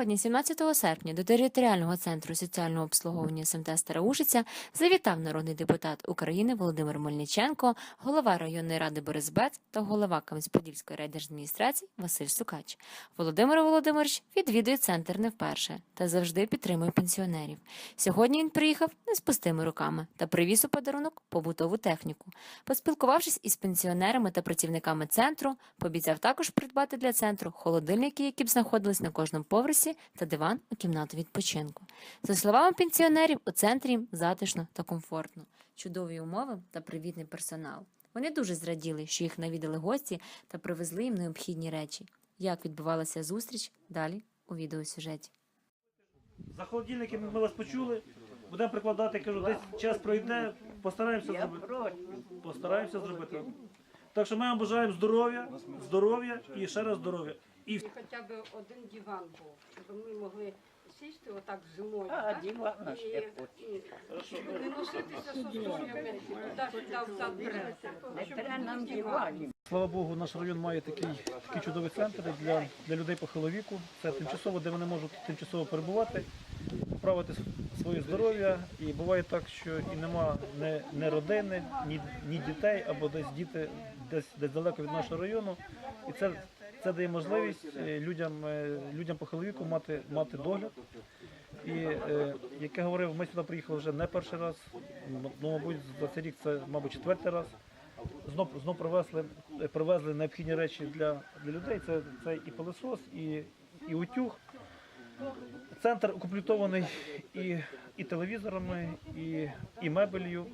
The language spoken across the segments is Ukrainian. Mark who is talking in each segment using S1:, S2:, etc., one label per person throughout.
S1: Сьогодні, 17 серпня, до територіального центру соціального обслуговування СМТ Староушиця завітав народний депутат України Володимир Мельниченко, голова районної ради Борисбец та голова Кам'янець-Подільської райдержадміністрації Василь Сукач. Володимир Володимирович відвідує центр не вперше та завжди підтримує пенсіонерів. Сьогодні він приїхав не з пустими руками та привіз у подарунок побутову техніку. Поспілкувавшись із пенсіонерами та працівниками центру, пообіцяв також придбати для центру холодильники, які б знаходились на кожному поверсі, та диван у кімнату відпочинку. За словами пенсіонерів, у центрі їм затишно та комфортно, чудові умови та привітний персонал. Вони дуже зраділи, що їх навідали гості та привезли їм необхідні речі. Як відбувалася зустріч далі у відеосюжеті.
S2: За холодильники ми вас почули. Будемо прикладати, кажу, десь час пройде, постараємося зробити. Постараємося зробити. Так що ми вам бажаємо здоров'я, здоров'я і ще раз здоров'я. І
S3: Хоча б один диван був, щоб ми могли сісти отак зимою.
S4: А,
S3: так?
S4: диван
S3: І,
S4: ще хоче.
S3: і не носитися з сусідами, туди-сюди взад вперед.
S4: Не треба нам диванів.
S2: слава Богу, наш район має такий, такий чудовий центр для, для людей похилого віку. Це тимчасово, де вони можуть тимчасово перебувати, поправити с- своє здоров'я. І буває так, що і нема ні, ні родини, ні, ні дітей, або десь діти десь, десь далеко від нашого району. І це, це дає можливість е, людям, е, людям похилого віку мати, мати догляд. І е, як я говорив, ми сюди приїхали вже не перший раз. Ну, мабуть, за цей рік це, мабуть, четвертий раз. Знов, знов привезли, привезли необхідні речі для, для людей. Це, це і пилосос, і, і утюг. Центр укомплектований і, і телевізорами, і, і мебелью.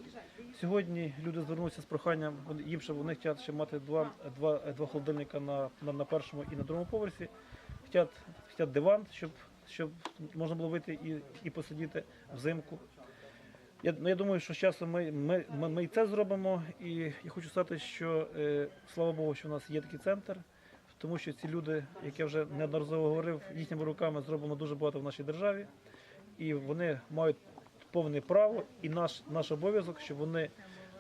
S2: Сьогодні люди звернулися з проханням, їм ще вони хочуть ще мати два, два, два холодильника на, на, на першому і на другому поверсі. Хотять, хотять диван, щоб, щоб можна було вийти і, і посидіти взимку. Я, ну, я думаю, що з часом ми, ми, ми, ми і це зробимо. І я хочу сказати, що е, слава Богу, що у нас є такий центр, тому що ці люди, як я вже неодноразово говорив, їхніми руками зроблено дуже багато в нашій державі, і вони мають повне право і наш, наш обов'язок, щоб вони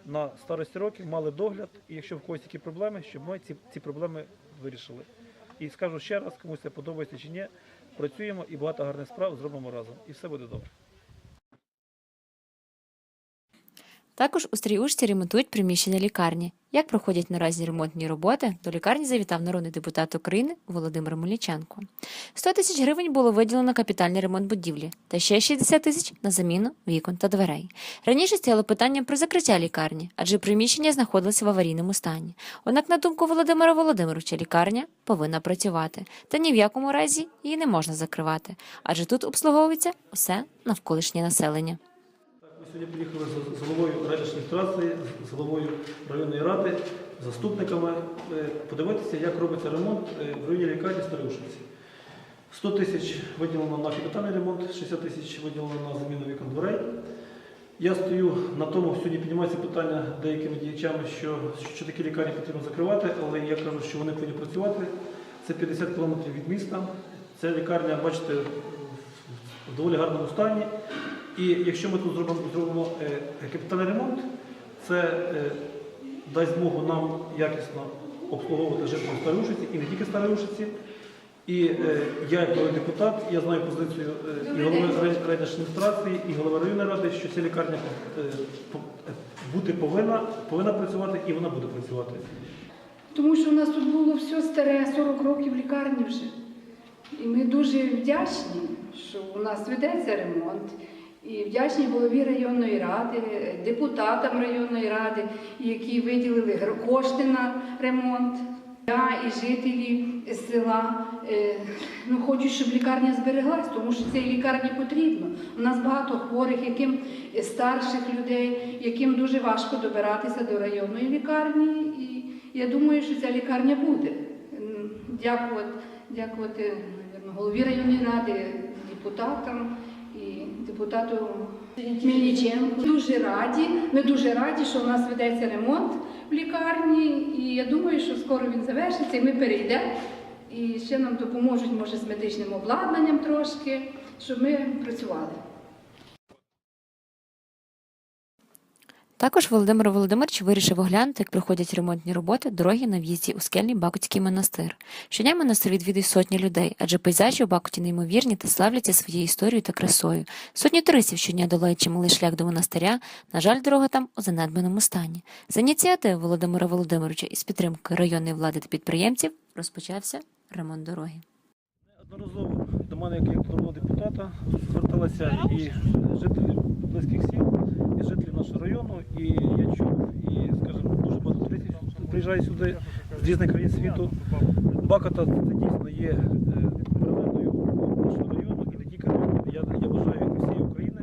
S2: на старості років мали догляд, і якщо в когось які проблеми, щоб ми ці, ці проблеми вирішили. І скажу ще раз, комусь це подобається чи ні, працюємо і багато гарних справ зробимо разом. І все буде добре.
S1: Також у Стріушці ремонтують приміщення лікарні. Як проходять наразі ремонтні роботи, до лікарні завітав народний депутат України Володимир Мельниченко. 100 тисяч гривень було виділено на капітальний ремонт будівлі та ще 60 тисяч на заміну вікон та дверей. Раніше стояло питання про закриття лікарні, адже приміщення знаходилося в аварійному стані. Однак, на думку Володимира Володимировича, лікарня повинна працювати, та ні в якому разі її не можна закривати, адже тут обслуговується усе навколишнє населення.
S2: Сьогодні приїхали з- головою райдержадміністрації, з головою районної ради, заступниками е, подивитися, як робиться ремонт е, в районі лікарні Старушиці. 100 тисяч виділено на капітальний ремонт, 60 тисяч виділено на заміну вікон дверей. Я стою на тому, сьогодні піднімається питання деякими діячами, що, що такі лікарні потрібно закривати, але я кажу, що вони повинні працювати. Це 50 кілометрів від міста. Ця лікарня, бачите, в доволі гарному стані. І якщо ми тут зробимо, зробимо е, капітальний ремонт, це е, дасть змогу нам якісно обслуговувати жителів Старушиці і не тільки Старушиці. І е, я, як депутат, я знаю позицію е, і голови рай- райдержадміністрації, і голови районної ради, що ця лікарня е, е, бути повинна, повинна працювати і вона буде працювати.
S5: Тому що у нас тут було все старе, 40 років лікарні вже. І ми дуже вдячні, що у нас ведеться ремонт. І вдячні голові районної ради, депутатам районної ради, які виділили кошти на ремонт. Я і жителі села е, ну, хочуть, щоб лікарня збереглась, тому що цій лікарні потрібно. У нас багато хворих, яким е, старших людей, яким дуже важко добиратися до районної лікарні. І я думаю, що ця лікарня буде. Дякувати, дякувати голові районної ради, депутатам депутату Мельниченку. Дуже раді. Ми дуже раді, що у нас ведеться ремонт в лікарні, і я думаю, що скоро він завершиться, і ми перейдемо. І ще нам допоможуть, може, з медичним обладнанням трошки, щоб ми працювали.
S1: Також Володимир Володимирович вирішив оглянути, як проходять ремонтні роботи дороги на в'їзді у скельний Бакутський монастир. Щодня монастир відвідує сотні людей, адже пейзажі у Бакуті неймовірні та славляться своєю історією та красою. Сотні туристів щодня долають чималий шлях до монастиря. На жаль, дорога там у занедбаному стані. За ініціативи Володимира Володимировича із підтримки районної влади та підприємців розпочався ремонт дороги.
S2: Неодноразово до мене, як народного депутата, зверталися і жителі близьких сіл, і жителі нашого району. І я чув, і, скажімо, дуже багато туристів приїжджає сюди з різних країн світу. Бакота це дійсно є е, нашого району, і не тільки району, я, я вважаю всієї України.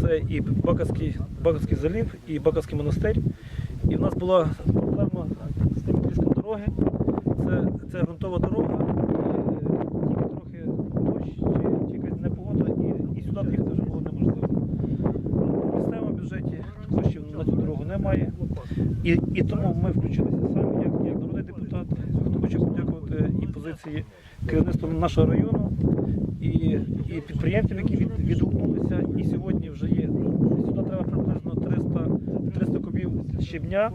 S2: Це і Баковський, Баковський залів, і Баковський монастир. І в нас була проблема з тим відрізком дороги. Це, це ґрунтова дорога. і, е, Тільки трохи дощ чи, якась непогода, і, і сюди доїхати вже було бюджеті коштів на цю дорогу немає. І, і тому ми включилися самі, як, як народний депутат. Хочу подякувати і позиції керівництва нашого району, і, і підприємцям, які від, відгукнулися. І сьогодні вже є. Сюди треба приблизно 300, 300 кубів щебня,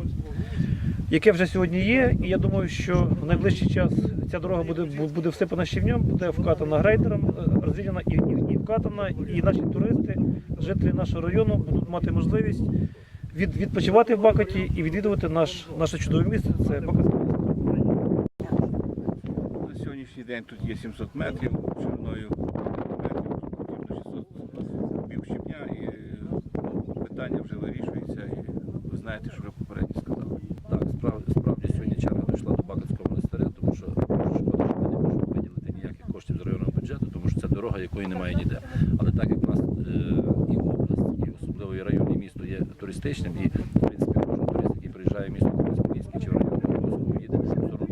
S2: яке вже сьогодні є. І я думаю, що в найближчий час ця дорога буде, буде всипана щебнем, буде вкатана грейдером, е, розділена і, і, і вкатана. І наші туристи, жителі нашого району будуть мати можливість від, відпочивати в Бакоті і відвідувати наш, наше чудове місце. Це місто.
S6: На сьогоднішній день тут є 700 метрів шириною метрів, тут потрібно 600 кубів щебня і е, питання вже вирішується. І ви знаєте, що вже попередньо сказали.
S7: Так, справді, справді сьогодні черга дійшла до Баківського монастиря, тому що дуже шкода, що ми не можемо виділити ніяких коштів з районного бюджету, тому що це дорога, якої немає ніде. Але так як в нас е, і область, і особливо і район, і місто є туристичним, і в принципі кожен турист, який приїжджає в місто Кам'янець-Подільський чи в район, обов'язково їде в сторону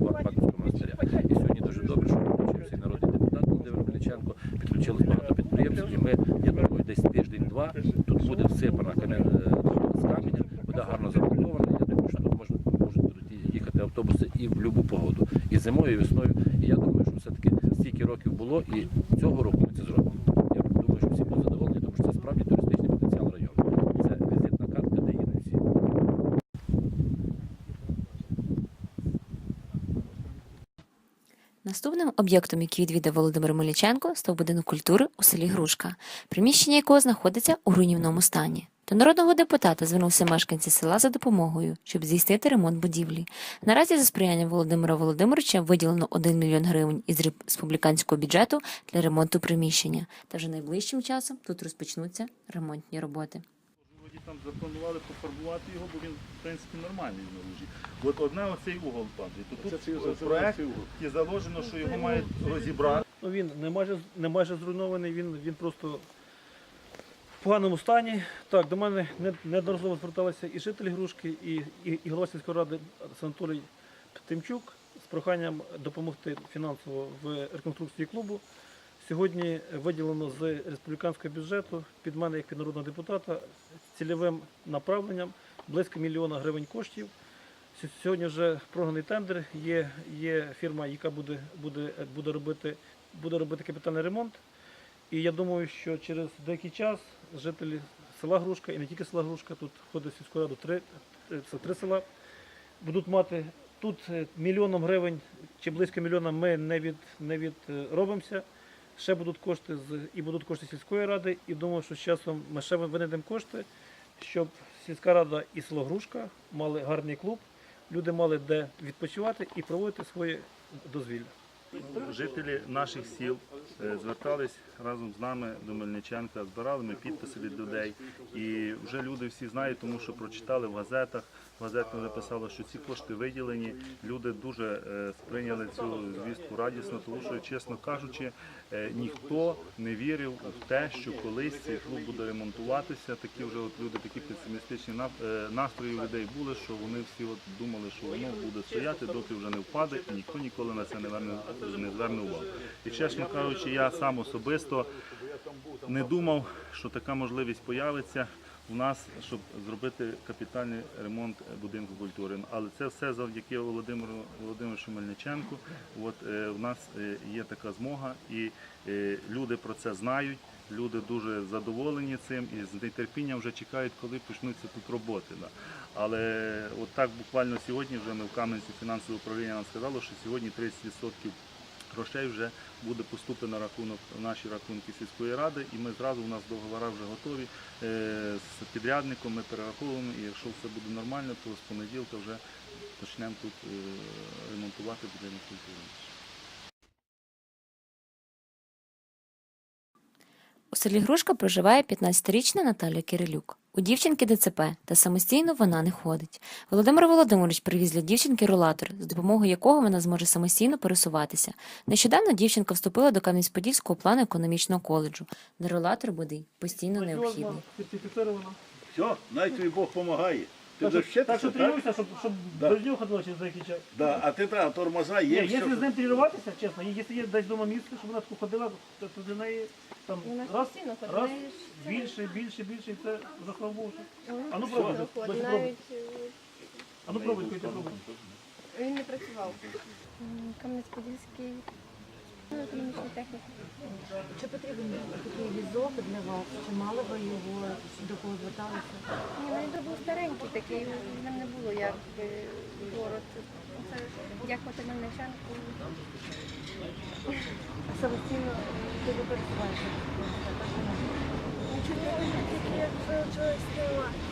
S7: Баківського, монастиря. І сьогодні дуже добре, що підключився народний депутат Володимир Мельниченко, підключилось багато підприємців, і ми, я думаю, десь тиждень-два тут буде всипана кам'яна з каменя, буде гарно забудована. Я думаю, що тут можуть їхати автобуси і в будь-яку погоду, і зимою, і весною. І я думаю, стільки років було, і цього року ми це зробимо. Я думаю, що всі будуть задоволені, тому що це справді туристичний потенціал району. Це візитна картка, де їдуть всі.
S1: Наступним об'єктом, який відвідав Володимир Мельниченко, став будинок культури у селі Грушка, приміщення якого знаходиться у руйнівному стані. До народного депутата звернувся мешканці села за допомогою, щоб здійснити ремонт будівлі. Наразі за сприянням Володимира Володимировича виділено 1 мільйон гривень із республіканського бюджету для ремонту приміщення. Та вже найближчим часом тут розпочнуться ремонтні роботи.
S8: Там запланували пофарбувати його, бо він в принципі нормальний знаружі. От одне оцей угол падає. То тут в проект і заложено, що його мають розібрати.
S2: Ну, він не майже, не майже зруйнований, він, він просто в поганому стані. Так, до мене не- неодноразово зверталися і жителі Грушки, і, і, і голова сільської ради Анатолій Тимчук з проханням допомогти фінансово в реконструкції клубу. Сьогодні виділено з республіканського бюджету під мене, як під народного депутата, цільовим направленням близько мільйона гривень коштів. Сьогодні вже програний тендер. Є, є фірма, яка буде, буде, буде, робити, буде робити капітальний ремонт. І я думаю, що через деякий час жителі села Грушка і не тільки села Грушка, тут входить сільську раду три, е, це три села, будуть мати тут е, мільйоном гривень чи близько мільйона ми не від не відробимося. Ще будуть кошти з і будуть кошти сільської ради. І думаю, що з часом ми ще винайдемо кошти, щоб сільська рада і село Грушка мали гарний клуб, люди мали де відпочивати і проводити своє дозвілля.
S8: Жителі наших сіл звертались разом з нами до Мельниченка, збирали ми підписи від людей. І вже люди всі знають, тому що прочитали в газетах. В газетах написало, що ці кошти виділені. Люди дуже е, сприйняли цю звістку радісно, тому що, чесно кажучи, е, ніхто не вірив в те, що колись цей клуб буде ремонтуватися. Такі вже от люди, такі песимістичні е, настрої людей були, що вони всі от думали, що воно буде стояти, доки вже не впаде, і ніхто ніколи на це не верне не зверне увагу. І чесно кажучи, я сам особисто не думав, що така можливість появиться. У нас, щоб зробити капітальний ремонт будинку культури. Але це все завдяки Володимиру Володимировичу Мельниченку. От е, у нас е, є така змога, і е, люди про це знають. Люди дуже задоволені цим і з нетерпінням вже чекають, коли почнуться тут роботи. Да. Але от так буквально сьогодні вже ми в Кам'янці фінансове управління нам сказало, що сьогодні 30% грошей вже буде поступити на рахунок наші рахунки сільської ради, і ми зразу у нас договори вже готові е, з підрядником. Ми перераховуємо, і якщо все буде нормально, то з понеділка вже почнемо тут е, ремонтувати будинок культури.
S1: У селі Грушка проживає 15-річна Наталя Кирилюк. У дівчинки ДЦП, та самостійно вона не ходить. Володимир Володимирович привіз для дівчинки рулатор, з допомогою якого вона зможе самостійно пересуватися. Нещодавно дівчинка вступила до Кам'янець-Подільського плану економічного коледжу, де рулатор буде постійно необхідний.
S9: Все, най твій Бог допомагає.
S2: Так, що- так що
S9: так?
S2: тренуйся, щоб, щоб
S9: Да.
S2: без нього ходила через деякий час.
S9: Да. А ти треба, тормоза
S2: Ні,
S9: є.
S2: якщо
S9: все.
S2: з ним тренуватися, чесно, і якщо є десь вдома місце, щоб вона таку ходила, то, то для неї там раз, раз, більше, більше, більше, і це вже слава Богу. А ну пробуй, Досі пробуй.
S10: Навіть
S2: А ну пробуй, Котя, пробуй.
S10: е, він не працював. Кам'янець-Подільський ну, економічна.
S4: Чи потрібен такий візок для вас? Чи мали ви його до кого зверталися?
S10: Ні, ну він був старенький такий, в ньому не було як город. Це дякувати Мельниченку.
S4: Самостійно ти ви пересуваєшся?
S10: Нічого, тільки як чогось.